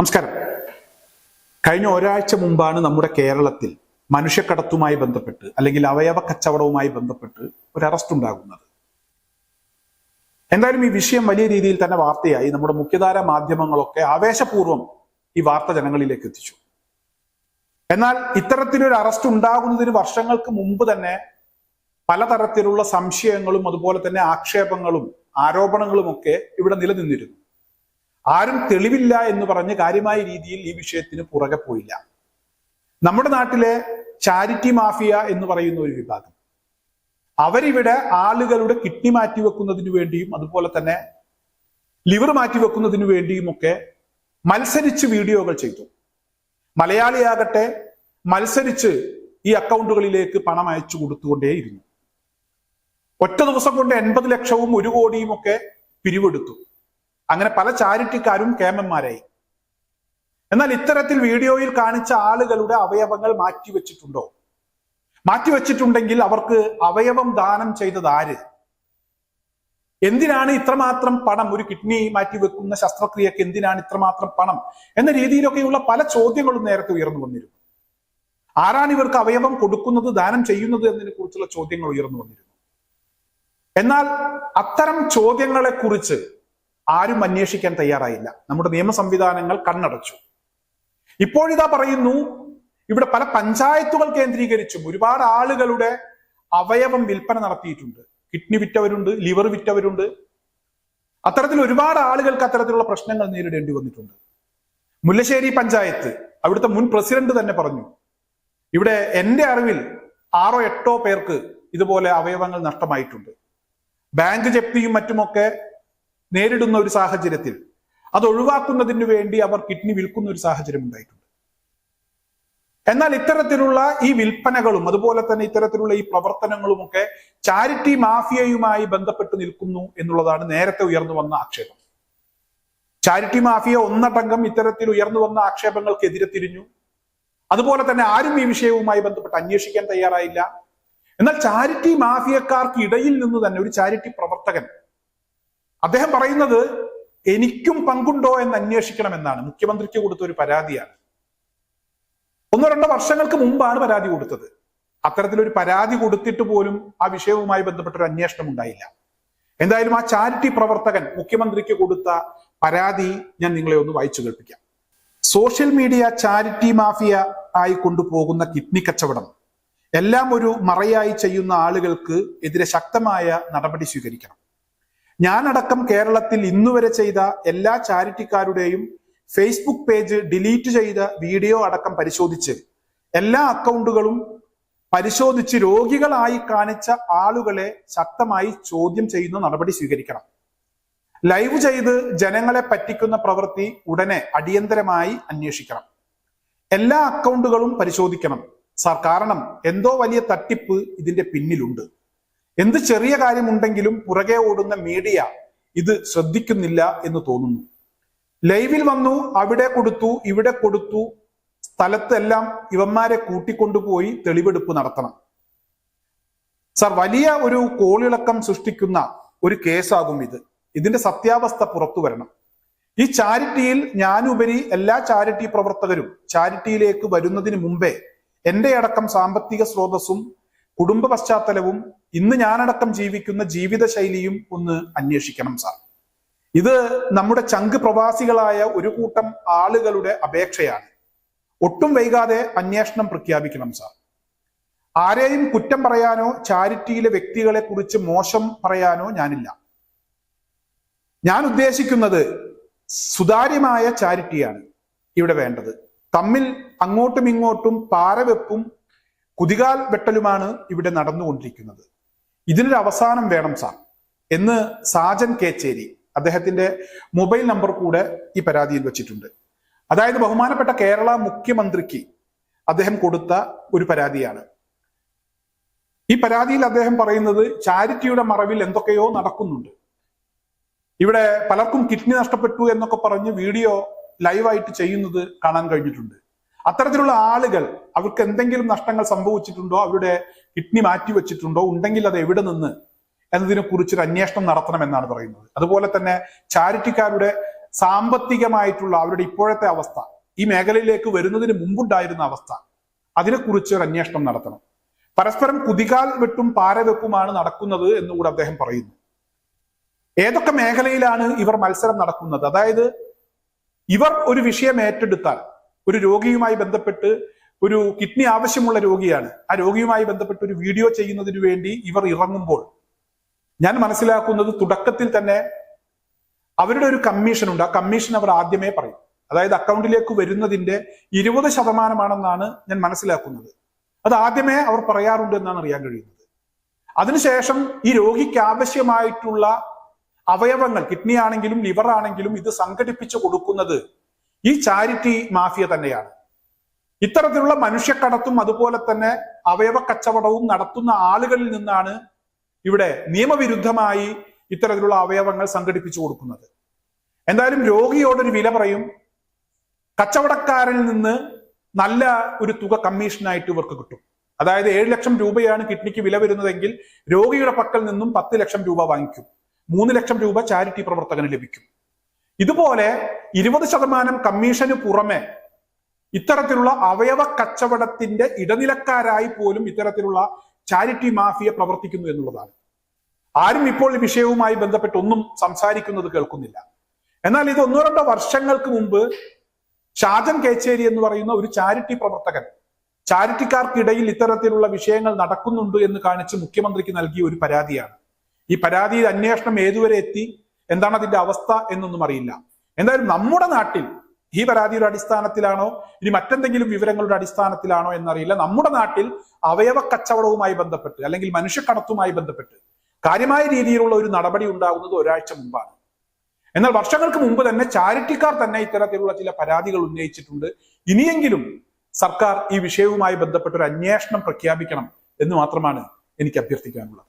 നമസ്കാരം. കഴിഞ്ഞ ഒരാഴ്ച മുമ്പാണ് നമ്മുടെ കേരളത്തിൽ മനുഷ്യക്കടത്തുമായി ബന്ധപ്പെട്ട് അല്ലെങ്കിൽ അവയവ കച്ചവടവുമായി ബന്ധപ്പെട്ട് ഒരു അറസ്റ്റ് ഉണ്ടാകുന്നത്. എന്തായാലും ഈ വിഷയം വലിയ രീതിയിൽ തന്നെ വാർത്തയായി. നമ്മുടെ മുഖ്യധാര മാധ്യമങ്ങളൊക്കെ ആവേശപൂർവം ഈ വാർത്ത ജനങ്ങളിലേക്ക് എത്തിച്ചു. എന്നാൽ ഇത്തരത്തിലൊരു അറസ്റ്റ് ഉണ്ടാകുന്നതിന് വർഷങ്ങൾക്ക് മുമ്പ് തന്നെ പലതരത്തിലുള്ള സംശയങ്ങളും അതുപോലെ തന്നെ ആക്ഷേപങ്ങളും ആരോപണങ്ങളും ഒക്കെ ഇവിടെ നിലനിന്നിരുന്നു. ആരും തെളിവില്ല എന്ന് പറഞ്ഞ് കാര്യമായ രീതിയിൽ ഈ വിഷയത്തിന് പുറകെ പോയില്ല. നമ്മുടെ നാട്ടിലെ ചാരിറ്റി മാഫിയ എന്ന് പറയുന്ന ഒരു വിഭാഗം. അവരിവിടെ ആളുകളുടെ കിഡ്നി മാറ്റിവെക്കുന്നതിന് വേണ്ടിയും അതുപോലെ തന്നെ ലിവർ മാറ്റിവെക്കുന്നതിന് വേണ്ടിയും ഒക്കെ മത്സരിച്ച് വീഡിയോകൾ ചെയ്തു. മലയാളിയാകട്ടെ മത്സരിച്ച് ഈ അക്കൗണ്ടുകളിലേക്ക് പണം അയച്ചു കൊടുത്തുകൊണ്ടേയിരുന്നു. ഒറ്റ ദിവസം കൊണ്ട് എൺപത് ലക്ഷവും ഒരു കോടിയും ഒക്കെ പിരിവെടുത്തു. അങ്ങനെ പല ചാരിറ്റിക്കാരും കേമന്മാരായി. എന്നാൽ ഇത്തരത്തിൽ വീഡിയോയിൽ കാണിച്ച ആളുകളുടെ അവയവങ്ങൾ മാറ്റിവെച്ചിട്ടുണ്ടോ മാറ്റിവെച്ചിട്ടുണ്ടെങ്കിൽ അവർക്ക് അവയവം ദാനം ചെയ്തത് ആര്? എന്തിനാണ് ഇത്രമാത്രം പണം ഒരു കിഡ്നി മാറ്റിവെക്കുന്ന ശസ്ത്രക്രിയക്ക് എന്തിനാണ് ഇത്രമാത്രം പണം എന്ന രീതിയിലൊക്കെയുള്ള പല ചോദ്യങ്ങളും നേരത്തെ ഉയർന്നു വന്നിരുന്നു. ആരാണ് ഇവർക്ക് അവയവം കൊടുക്കുന്നത് ദാനം ചെയ്യുന്നത് എന്നതിനെ കുറിച്ചുള്ള ചോദ്യങ്ങൾ ഉയർന്നു വന്നിരുന്നു. എന്നാൽ അത്തരം ചോദ്യങ്ങളെ കുറിച്ച് ആരും അന്വേഷിക്കാൻ തയ്യാറായില്ല. നമ്മുടെ നിയമ സംവിധാനങ്ങൾ കണ്ണടച്ചു. ഇപ്പോഴിതാ പറയുന്നു ഇവിടെ പല പഞ്ചായത്തുകൾ കേന്ദ്രീകരിച്ചും ഒരുപാട് ആളുകളുടെ അവയവം വിൽപ്പന നടത്തിയിട്ടുണ്ട്. കിഡ്നി വിറ്റവരുണ്ട് ലിവർ വിറ്റവരുണ്ട്. അത്തരത്തിൽ ഒരുപാട് ആളുകൾക്ക് അത്തരത്തിലുള്ള പ്രശ്നങ്ങൾ നേരിടേണ്ടി വന്നിട്ടുണ്ട്. മുല്ലശ്ശേരി പഞ്ചായത്ത് അവിടുത്തെ മുൻ പ്രസിഡന്റ് തന്നെ പറഞ്ഞു ഇവിടെ എന്റെ അറിവിൽ ആറോ എട്ടോ പേർക്ക് ഇതുപോലെ അവയവങ്ങൾ നഷ്ടമായിട്ടുണ്ട്. ബാങ്ക് ജപ്തിയും മറ്റുമൊക്കെ നേരിടുന്ന ഒരു സാഹചര്യത്തിൽ. അത് ഒഴിവാക്കുന്നതിന് വേണ്ടി അവർ കിഡ്നി വിൽക്കുന്ന ഒരു സാഹചര്യം ഉണ്ടായിട്ടുണ്ട്. എന്നാൽ ഇത്തരത്തിലുള്ള ഈ വിൽപ്പനകളും അതുപോലെ തന്നെ ഇത്തരത്തിലുള്ള ഈ പ്രവർത്തനങ്ങളും ഒക്കെ ചാരിറ്റി മാഫിയയുമായി ബന്ധപ്പെട്ട് നിൽക്കുന്നു എന്നുള്ളതാണ് നേരത്തെ ഉയർന്നു വന്ന ആക്ഷേപം. ചാരിറ്റി മാഫിയ ഒന്നടങ്കം ഇത്തരത്തിൽ ഉയർന്നു വന്ന ആക്ഷേപങ്ങൾക്കെതിരെ തിരിഞ്ഞു. അതുപോലെ തന്നെ ആരും ഈ വിഷയവുമായി ബന്ധപ്പെട്ട് അന്വേഷിക്കാൻ തയ്യാറായില്ല. എന്നാൽ ചാരിറ്റി മാഫിയക്കാർക്ക് ഇടയിൽ നിന്ന് തന്നെ ഒരു ചാരിറ്റി പ്രവർത്തകൻ അദ്ദേഹം പറയുന്നത് എനിക്കും പങ്കുണ്ടോ എന്ന് അന്വേഷിക്കണം എന്നാണ് മുഖ്യമന്ത്രിക്ക് കൊടുത്ത ഒരു പരാതിയാണ്. ഒന്നോ രണ്ടോ വർഷങ്ങൾക്ക് മുമ്പാണ് പരാതി കൊടുത്തത്. അത്തരത്തിലൊരു പരാതി കൊടുത്തിട്ട് പോലും ആ വിഷയവുമായി ബന്ധപ്പെട്ട ഒരു അന്വേഷണം ഉണ്ടായില്ല. എന്തായാലും ആ ചാരിറ്റി പ്രവർത്തകൻ മുഖ്യമന്ത്രിക്ക് കൊടുത്ത പരാതി ഞാൻ നിങ്ങളെ ഒന്ന് വായിച്ചു കേൾപ്പിക്കാം. സോഷ്യൽ മീഡിയ ചാരിറ്റി മാഫിയ ആയി കൊണ്ടുപോകുന്ന കിഡ്നി കച്ചവടം എല്ലാം ഒരു മറയായി ചെയ്യുന്ന ആളുകൾക്ക് എതിരെ ശക്തമായ നടപടി സ്വീകരിക്കണം. ഞാനടക്കം കേരളത്തിൽ ഇന്നുവരെ ചെയ്ത എല്ലാ ചാരിറ്റിക്കാരുടെയും ഫേസ്ബുക്ക് പേജ് ഡിലീറ്റ് ചെയ്ത വീഡിയോ അടക്കം പരിശോധിച്ച് എല്ലാ അക്കൗണ്ടുകളും പരിശോധിച്ച് രോഗികളായി കാണിച്ച ആളുകളെ ശക്തമായി ചോദ്യം ചെയ്യുന്ന നടപടി സ്വീകരിക്കണം. ലൈവ് ചെയ്ത് ജനങ്ങളെ പറ്റിക്കുന്ന പ്രവൃത്തി ഉടനെ അടിയന്തരമായി അന്വേഷിക്കണം. എല്ലാ അക്കൗണ്ടുകളും പരിശോധിക്കണം. സർ കാരണം എന്തോ വലിയ തട്ടിപ്പ് ഇതിന്റെ പിന്നിലുണ്ട്. എന്ത് ചെറിയ കാര്യമുണ്ടെങ്കിലും പുറകെ ഓടുന്ന മീഡിയ ഇത് ശ്രദ്ധിക്കുന്നില്ല എന്ന് തോന്നുന്നു. ലൈവിൽ വന്നു അവിടെ കൊടുത്തു ഇവിടെ കൊടുത്തു സ്ഥലത്തെല്ലാം ഇവന്മാരെ കൂട്ടിക്കൊണ്ടുപോയി തെളിവെടുപ്പ് നടത്തണം. സർ വലിയ ഒരു കോളിളക്കം സൃഷ്ടിക്കുന്ന ഒരു കേസാകും ഇത്. ഇതിന്റെ സത്യാവസ്ഥ പുറത്തു വരണം. ഈ ചാരിറ്റിയിൽ ഞാനുപരി എല്ലാ ചാരിറ്റി പ്രവർത്തകരും ചാരിറ്റിയിലേക്ക് വരുന്നതിന് മുമ്പേ എന്റെ അടക്കം സാമ്പത്തിക സ്രോതസ്സും കുടുംബ പശ്ചാത്തലവും ഇന്ന് ഞാനടക്കം ജീവിക്കുന്ന ജീവിതശൈലിയും ഒന്ന് അന്വേഷിക്കണം സാർ. ഇത് നമ്മുടെ ചങ്ക് പ്രവാസികളായ ഒരു കൂട്ടം ആളുകളുടെ അപേക്ഷയാണ്. ഒട്ടും വൈകാതെ അന്വേഷണം പ്രഖ്യാപിക്കണം സാർ. ആരെയും കുറ്റം പറയാനോ ചാരിറ്റിയിലെ വ്യക്തികളെ കുറിച്ച് മോശം പറയാനോ ഞാനില്ല. ഞാൻ ഉദ്ദേശിക്കുന്നത് സുതാര്യമായ ചാരിറ്റിയാണ് ഇവിടെ വേണ്ടത്. തമ്മിൽ അങ്ങോട്ടും ഇങ്ങോട്ടും പാരവെപ്പും കുതികാൽ വെട്ടലുമാണ് ഇവിടെ നടന്നുകൊണ്ടിരിക്കുന്നത്. ഇതിനൊരു അവസാനം വേണം സാർ. എന്ന് സാജൻ കേച്ചേരി അദ്ദേഹത്തിന്റെ മൊബൈൽ നമ്പർ കൂടെ ഈ പരാതിയിൽ വെച്ചിട്ടുണ്ട്. അതായത് ബഹുമാനപ്പെട്ട കേരള മുഖ്യമന്ത്രിക്ക് അദ്ദേഹം കൊടുത്ത ഒരു പരാതിയാണ്. ഈ പരാതിയിൽ അദ്ദേഹം പറയുന്നത് ചാരിറ്റിയുടെ മറവിൽ എന്തൊക്കെയോ നടക്കുന്നുണ്ട്. ഇവിടെ പലർക്കും കിഡ്നി നഷ്ടപ്പെട്ടു എന്നൊക്കെ പറഞ്ഞ് വീഡിയോ ലൈവായിട്ട് ചെയ്യുന്നത് കാണാൻ കഴിഞ്ഞിട്ടുണ്ട്. അത്തരത്തിലുള്ള ആളുകൾ അവർക്ക് എന്തെങ്കിലും നഷ്ടങ്ങൾ സംഭവിച്ചിട്ടുണ്ടോ? അവരുടെ കിഡ്നി മാറ്റി വെച്ചിട്ടുണ്ടോ? ഉണ്ടെങ്കിൽ അത് എവിടെ നിന്ന്? എന്നതിനെ കുറിച്ചൊരു അന്വേഷണം നടത്തണം എന്നാണ് പറയുന്നത്. അതുപോലെ തന്നെ ചാരിറ്റിക്കാരുടെ സാമ്പത്തികമായിട്ടുള്ള അവരുടെ ഇപ്പോഴത്തെ അവസ്ഥ ഈ മേഖലയിലേക്ക് വരുന്നതിന് മുമ്പുണ്ടായിരുന്ന അവസ്ഥ അതിനെക്കുറിച്ച് ഒരു അന്വേഷണം നടത്തണം. പരസ്പരം കുതികാൽ വെട്ടും പാരവെപ്പുമാണ് നടക്കുന്നത് എന്നുകൂടെ അദ്ദേഹം പറയുന്നു. ഏതൊക്കെ മേഖലയിലാണ് ഇവർ മത്സരം നടക്കുന്നത്? അതായത് ഇവർ ഒരു വിഷയം ഏറ്റെടുത്താൽ ഒരു രോഗിയുമായി ബന്ധപ്പെട്ട് ഒരു കിഡ്നി ആവശ്യമുള്ള രോഗിയാണ്. ആ രോഗിയുമായി ബന്ധപ്പെട്ട് ഒരു വീഡിയോ ചെയ്യുന്നതിന് വേണ്ടി ഇവർ ഇറങ്ങുമ്പോൾ ഞാൻ മനസ്സിലാക്കുന്നത് തുടക്കത്തിൽ തന്നെ അവരുടെ ഒരു കമ്മീഷൻ ഉണ്ട്. ആ കമ്മീഷൻ അവർ ആദ്യമേ പറയും. അതായത് അക്കൗണ്ടിലേക്ക് വരുന്നതിന്റെ ഇരുപത് ശതമാനമാണെന്നാണ് ഞാൻ മനസ്സിലാക്കുന്നത്. അത് ആദ്യമേ അവർ പറയാറുണ്ട് എന്നാണ് അറിയാൻ കഴിയുന്നത്. അതിനുശേഷം ഈ രോഗിക്ക് ആവശ്യമായിട്ടുള്ള അവയവങ്ങൾ കിഡ്നി ആണെങ്കിലും ലിവർ ആണെങ്കിലും ഇത് സംഘടിപ്പിച്ചു കൊടുക്കുന്നത് ഈ ചാരിറ്റി മാഫിയ തന്നെയാണ്. ഇത്തരത്തിലുള്ള മനുഷ്യക്കടത്തും അതുപോലെ തന്നെ അവയവ കച്ചവടവും നടത്തുന്ന ആളുകളിൽ നിന്നാണ് ഇവിടെ നിയമവിരുദ്ധമായി ഇത്തരത്തിലുള്ള അവയവങ്ങൾ സംഘടിപ്പിച്ചു കൊടുക്കുന്നത്. എന്തായാലും രോഗിയോടൊരു വില പറയും. കച്ചവടക്കാരിൽ നിന്ന് നല്ല ഒരു തുക കമ്മീഷനായിട്ട് ഇവർക്ക് കിട്ടും. അതായത് ഏഴ് ലക്ഷം രൂപയാണ് കിഡ്നിക്ക് വില വരുന്നതെങ്കിൽ രോഗിയുടെ പക്കൽ നിന്നും പത്ത് ലക്ഷം രൂപ വാങ്ങിക്കും. മൂന്ന് ലക്ഷം രൂപ ചാരിറ്റി പ്രവർത്തകന് ലഭിക്കും. ഇതുപോലെ ഇരുപത് ശതമാനം കമ്മീഷന് പുറമെ ഇത്തരത്തിലുള്ള അവയവ കച്ചവടത്തിന്റെ ഇടനിലക്കാരായി പോലും ഇത്തരത്തിലുള്ള ചാരിറ്റി മാഫിയ പ്രവർത്തിക്കുന്നു എന്നുള്ളതാണ്. ആരും ഇപ്പോൾ ഈ വിഷയവുമായി ബന്ധപ്പെട്ട് ഒന്നും സംസാരിക്കുന്നത് കേൾക്കുന്നില്ല. എന്നാൽ ഇത് ഒന്നോ രണ്ടോ വർഷങ്ങൾക്ക് മുമ്പ് ഷാജൻ കേച്ചേരി എന്ന് പറയുന്ന ഒരു ചാരിറ്റി പ്രവർത്തകൻ ചാരിറ്റിക്കാർക്കിടയിൽ ഇത്തരത്തിലുള്ള വിഷയങ്ങൾ നടക്കുന്നുണ്ട് എന്ന് കാണിച്ച് മുഖ്യമന്ത്രിക്ക് നൽകിയ ഒരു പരാതിയാണ്. ഈ പരാതിയിൽ അന്വേഷണം ഏതുവരെ എത്തി? എന്താണ് അതിന്റെ അവസ്ഥ എന്നൊന്നും അറിയില്ല. എന്തായാലും നമ്മുടെ നാട്ടിൽ ഈ പരാതിയുടെ അടിസ്ഥാനത്തിലാണോ ഇനി മറ്റെന്തെങ്കിലും വിവരങ്ങളുടെ അടിസ്ഥാനത്തിലാണോ എന്നറിയില്ല. നമ്മുടെ നാട്ടിൽ അവയവ കച്ചവടവുമായി ബന്ധപ്പെട്ട് അല്ലെങ്കിൽ മനുഷ്യക്കടത്തുമായി ബന്ധപ്പെട്ട് കാര്യമായ രീതിയിലുള്ള ഒരു നടപടി ഉണ്ടാകുന്നത് ഒരാഴ്ച മുമ്പാണ്. എന്നാൽ വർഷങ്ങൾക്ക് മുമ്പ് തന്നെ ചാരിറ്റിക്കാർ തന്നെ ഇത്തരത്തിലുള്ള ചില പരാതികൾ ഉന്നയിച്ചിട്ടുണ്ട്. ഇനിയെങ്കിലും സർക്കാർ ഈ വിഷയവുമായി ബന്ധപ്പെട്ട ഒരു അന്വേഷണം പ്രഖ്യാപിക്കണം എന്ന് മാത്രമാണ് എനിക്ക് അഭ്യർത്ഥിക്കാനുള്ളത്.